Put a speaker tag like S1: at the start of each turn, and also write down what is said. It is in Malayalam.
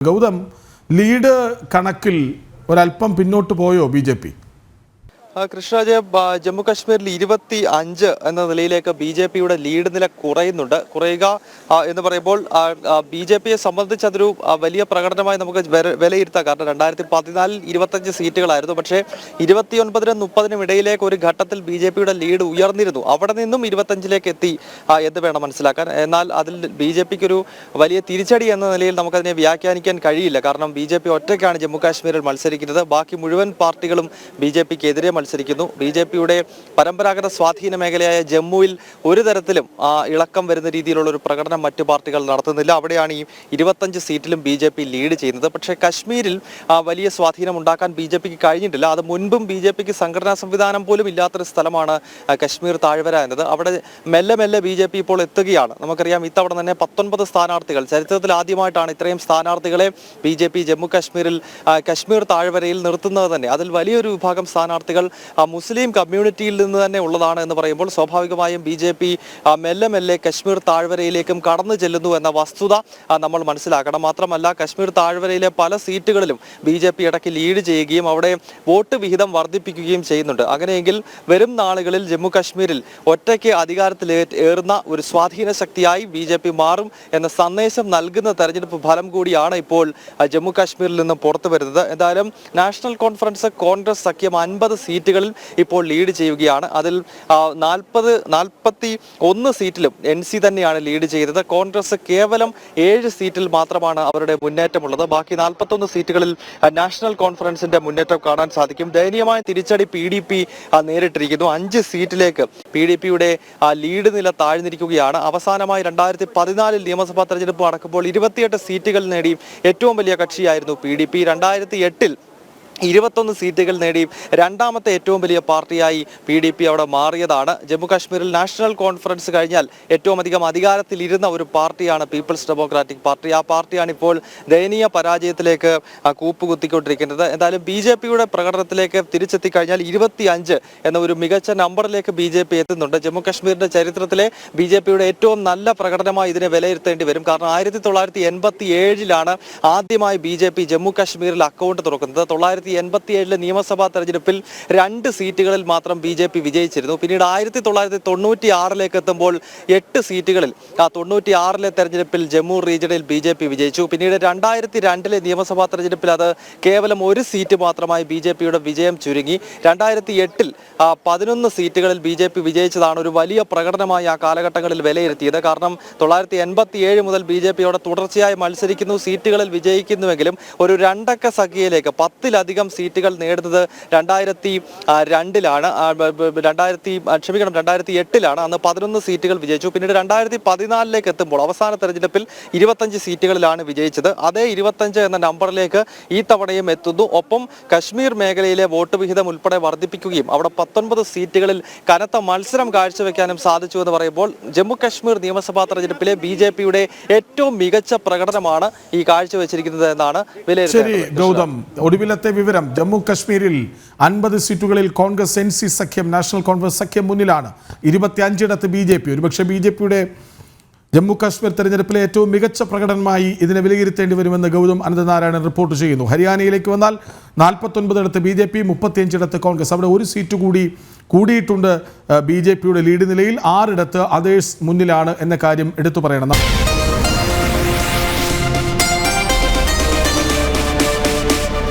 S1: ഗൗതം ലീഡ് കണക്കിൽ ഒരല്പം പിന്നോട്ട് പോയോ B J P?
S2: Krishnaraj Jammu കാശ്മീരിൽ ഇരുപത്തി അഞ്ച് എന്ന നിലയിലേക്ക് ബി ജെ പിയുടെ ലീഡ് നില കുറയുന്നുണ്ട്. കുറയുക എന്ന് പറയുമ്പോൾ ബി ജെ പിയെ സംബന്ധിച്ച് അതൊരു വലിയ പ്രകടനമായി നമുക്ക് വില- വിലയിരുത്താം. കാരണം രണ്ടായിരത്തി പതിനാലിൽ ഇരുപത്തഞ്ച് സീറ്റുകളായിരുന്നു. പക്ഷേ ഇരുപത്തിയൊൻപതിനും മുപ്പതിനും ഇടയിലേക്ക് ഒരു ഘട്ടത്തിൽ ബി ജെ പിയുടെ ലീഡ് ഉയർന്നിരുന്നു. അവിടെ നിന്നും ഇരുപത്തഞ്ചിലേക്ക് എത്തി എന്ന് വേണം മനസ്സിലാക്കാൻ. എന്നാൽ അതിൽ ബി ജെ പിക്ക് ഒരു വലിയ തിരിച്ചടി എന്ന നിലയിൽ നമുക്കതിനെ വ്യാഖ്യാനിക്കാൻ കഴിയില്ല. കാരണം ബി ജെ പി ഒറ്റയ്ക്കാണ് ജമ്മു കാശ്മീരിൽ മത്സരിക്കുന്നത്. ബാക്കി മുഴുവൻ പാർട്ടികളും ബി ജെ പിക്ക് എതിരെ മത്സരിക്കുന്നു. ബി ജെ പിയുടെ പരമ്പരാഗത സ്വാധീന മേഖലയായ ജമ്മുവിൽ ഒരു തരത്തിലും ഇളക്കം വരുന്ന രീതിയിലുള്ള ഒരു പ്രകടനം മറ്റു പാർട്ടികൾ നടത്തുന്നില്ല. അവിടെയാണ് ഈ ഇരുപത്തഞ്ച് സീറ്റിലും ബി ജെ പി ലീഡ് ചെയ്യുന്നത്. പക്ഷേ കശ്മീരിൽ വലിയ സ്വാധീനം ഉണ്ടാക്കാൻ ബി ജെ പിക്ക് കഴിഞ്ഞിട്ടില്ല. അത് മുൻപും ബി ജെ പിക്ക് സംഘടനാ സംവിധാനം പോലും ഇല്ലാത്തൊരു സ്ഥലമാണ് കശ്മീർ താഴ്വര എന്നത് അവിടെ മെല്ലെ മെല്ലെ ബി ജെ പി ഇപ്പോൾ എത്തുകയാണ്. നമുക്കറിയാം ഇത്തവണ തന്നെ പത്തൊൻപത് സ്ഥാനാർത്ഥികൾ ചരിത്രത്തിൽ ആദ്യമായിട്ടാണ് ഇത്രയും സ്ഥാനാർത്ഥികളെ ബി ജെ പി ജമ്മു കശ്മീരിൽ കശ്മീർ താഴ്വരയിൽ നിർത്തുന്നത് തന്നെ. അതിൽ വലിയൊരു വിഭാഗം സ്ഥാനാർത്ഥികൾ മുസ്ലിം കമ്മ്യൂണിറ്റിയിൽ നിന്ന് തന്നെ ഉള്ളതാണ് എന്ന് പറയുമ്പോൾ സ്വാഭാവികമായും ബി ജെ പി മെല്ലെ മെല്ലെ കശ്മീർ താഴ്വരയിലേക്കും കടന്നു ചെല്ലുന്നു എന്ന വസ്തുത നമ്മൾ മനസ്സിലാക്കണം. മാത്രമല്ല കശ്മീർ താഴ്വരയിലെ പല സീറ്റുകളിലും ബി ജെ പി ഇടയ്ക്ക് ലീഡ് ചെയ്യുകയും അവിടെ വോട്ട് വിഹിതം വർദ്ധിപ്പിക്കുകയും ചെയ്യുന്നുണ്ട്. അങ്ങനെയെങ്കിൽ വരും നാളുകളിൽ ജമ്മു കശ്മീരിൽ ഒറ്റയ്ക്ക് അധികാരത്തിൽ ഏറുന്ന ഒരു സ്വാധീന ശക്തിയായി ബി ജെ പി മാറും എന്ന സന്ദേശം നൽകുന്ന തെരഞ്ഞെടുപ്പ് ഫലം കൂടിയാണ് ഇപ്പോൾ ജമ്മു കാശ്മീരിൽ നിന്നും പുറത്തു വരുന്നത്. എന്തായാലും നാഷണൽ കോൺഫറൻസ് കോൺഗ്രസ് സഖ്യം അൻപത് സീറ്റുകളിൽ ഇപ്പോൾ ലീഡ് ചെയ്യുകയാണ്. അതിൽ നാൽപ്പത് നാൽപ്പത്തി ഒന്ന് സീറ്റിലും എൻ സി തന്നെയാണ് ലീഡ് ചെയ്തത്. കോൺഗ്രസ് കേവലം ഏഴ് സീറ്റിൽ മാത്രമാണ് അവരുടെ മുന്നേറ്റമുള്ളത്. ബാക്കി നാൽപ്പത്തൊന്ന് സീറ്റുകളിൽ നാഷണൽ കോൺഫറൻസിന്റെ മുന്നേറ്റം കാണാൻ സാധിക്കും. ദയനീയമായ തിരിച്ചടി പി ഡി പി നേരിട്ടിരിക്കുന്നു. അഞ്ച് സീറ്റിലേക്ക് പി ഡി പിയുടെ ലീഡ് നില താഴ്ന്നിരിക്കുകയാണ്. അവസാനമായി രണ്ടായിരത്തി പതിനാലിൽ നിയമസഭാ തെരഞ്ഞെടുപ്പ് നടക്കുമ്പോൾ ഇരുപത്തിയെട്ട് സീറ്റുകൾ നേടി ഏറ്റവും വലിയ കക്ഷിയായിരുന്നു പി ഡി പി. രണ്ടായിരത്തി എട്ടിൽ ഇരുപത്തൊന്ന് സീറ്റുകൾ നേടി രണ്ടാമത്തെ ഏറ്റവും വലിയ പാർട്ടിയായി പി ഡി പി അവിടെ മാറിയതാണ്. ജമ്മു കാശ്മീരിൽ നാഷണൽ കോൺഫറൻസ് കഴിഞ്ഞാൽ ഏറ്റവും അധികം അധികാരത്തിലിരുന്ന ഒരു പാർട്ടിയാണ് പീപ്പിൾസ് ഡെമോക്രാറ്റിക് പാർട്ടി. ആ പാർട്ടിയാണ് ഇപ്പോൾ ദയനീയ പരാജയത്തിലേക്ക് കൂപ്പുകുത്തിക്കൊണ്ടിരിക്കുന്നത്. എന്തായാലും ബി ജെ പിയുടെ പ്രകടനത്തിലേക്ക് തിരിച്ചെത്തി കഴിഞ്ഞാൽ ഇരുപത്തി അഞ്ച് എന്ന ഒരു മികച്ച നമ്പറിലേക്ക് ബി ജെ പി എത്തുന്നുണ്ട്. ജമ്മു കാശ്മീരിന്റെ ചരിത്രത്തിലെ ബി ജെ പിയുടെ ഏറ്റവും നല്ല പ്രകടനമായി ഇതിനെ വിലയിരുത്തേണ്ടി വരും. കാരണം ആയിരത്തി തൊള്ളായിരത്തി എൺപത്തി ഏഴിലാണ് ആദ്യമായി ബി ജെ പി ജമ്മു കാശ്മീരിൽ അക്കൗണ്ട് തുറക്കുന്നത്. തൊള്ളായിരത്തി എൺപത്തി ഏഴിലെ നിയമസഭാ തെരഞ്ഞെടുപ്പിൽ രണ്ട് സീറ്റുകളിൽ മാത്രം ബി ജെ പി വിജയിച്ചിരുന്നു. പിന്നീട് ആയിരത്തി തൊള്ളായിരത്തി തൊണ്ണൂറ്റി ആറിലേക്ക് എത്തുമ്പോൾ എട്ട് സീറ്റുകളിൽ ആ തൊണ്ണൂറ്റി ആറിലെ തെരഞ്ഞെടുപ്പിൽ ജമ്മു റീജിയണിൽ ബി ജെ പി വിജയിച്ചു. പിന്നീട് രണ്ടായിരത്തി രണ്ടിലെ നിയമസഭാ തെരഞ്ഞെടുപ്പിൽ അത് കേവലം ഒരു സീറ്റ് മാത്രമായി ബി ജെ പിയുടെ വിജയം ചുരുങ്ങി. രണ്ടായിരത്തി എട്ടിൽ പതിനൊന്ന് സീറ്റുകളിൽ ബി ജെ പി വിജയിച്ചതാണ് ഒരു വലിയ പ്രകടനമായി ആ കാലഘട്ടങ്ങളിൽ വിലയിരുത്തിയത്. കാരണം തൊള്ളായിരത്തി എൺപത്തി ഏഴ് മുതൽ ബി ജെ പിയോടെ തുടർച്ചയായി മത്സരിക്കുന്നു സീറ്റുകളിൽ വിജയിക്കുന്നുവെങ്കിലും ഒരു രണ്ടക്ക സഖ്യയിലേക്ക് പത്തിലധികം സീറ്റുകൾ നേടുന്നത് രണ്ടായിരത്തി രണ്ടിലാണ്. രണ്ടായിരത്തി ക്ഷമിക്കണം രണ്ടായിരത്തി എട്ടിലാണ് അന്ന് പതിനൊന്ന് സീറ്റുകൾ വിജയിച്ചു. പിന്നീട് രണ്ടായിരത്തി പതിനാലിലേക്ക് എത്തുമ്പോൾ അവസാന തെരഞ്ഞെടുപ്പിൽ ഇരുപത്തഞ്ച് സീറ്റുകളിലാണ് വിജയിച്ചത്. അതേ ഇരുപത്തഞ്ച് എന്ന നമ്പറിലേക്ക് ഈ തവണയും എത്തുന്നു. ഒപ്പം കശ്മീർ മേഖലയിലെ വോട്ട് വിഹിതം ഉൾപ്പെടെ വർദ്ധിപ്പിക്കുകയും അവിടെ പത്തൊൻപത് സീറ്റുകളിൽ കനത്ത മത്സരം കാഴ്ചവെക്കാനും സാധിച്ചു എന്ന് പറയുമ്പോൾ ജമ്മു കശ്മീർ നിയമസഭാ തെരഞ്ഞെടുപ്പിലെ ബി ജെ പിയുടെ ഏറ്റവും മികച്ച പ്രകടനമാണ് ഈ കാഴ്ചവെച്ചിരിക്കുന്നത് എന്നാണ് വിലയിരുത്തുന്നത്
S1: വിവരം ജമ്മു കശ്മീരിൽ അൻപത് സീറ്റുകളിൽ കോൺഗ്രസ് എൻ സി സഖ്യം നാഷണൽ കോൺഗ്രസ് സഖ്യം മുന്നിലാണ്. ഇരുപത്തിയഞ്ചിടത്ത് ബി ജെ പി. ഒരുപക്ഷെ ബി ജെ പിയുടെ ജമ്മു കാശ്മീർ തെരഞ്ഞെടുപ്പിലെ ഏറ്റവും മികച്ച പ്രകടനമായി ഇതിനെ വിലയിരുത്തേണ്ടി വരുമെന്ന് ഗൗതം അനന്തനാരായണൻ റിപ്പോർട്ട് ചെയ്യുന്നു. ഹരിയാനയിലേക്ക് വന്നാൽ നാൽപ്പത്തൊൻപതിടത്ത് ബി ജെ പി മുപ്പത്തിയഞ്ചിടത്ത് കോൺഗ്രസ്. അവിടെ ഒരു സീറ്റ് കൂടി കൂടിയിട്ടുണ്ട് ബി ജെ പിയുടെ ലീഡ് നിലയിൽ. ആറിടത്ത് അതേഴ്സ് മുന്നിലാണ് എന്ന കാര്യം എടുത്തു പറയണം.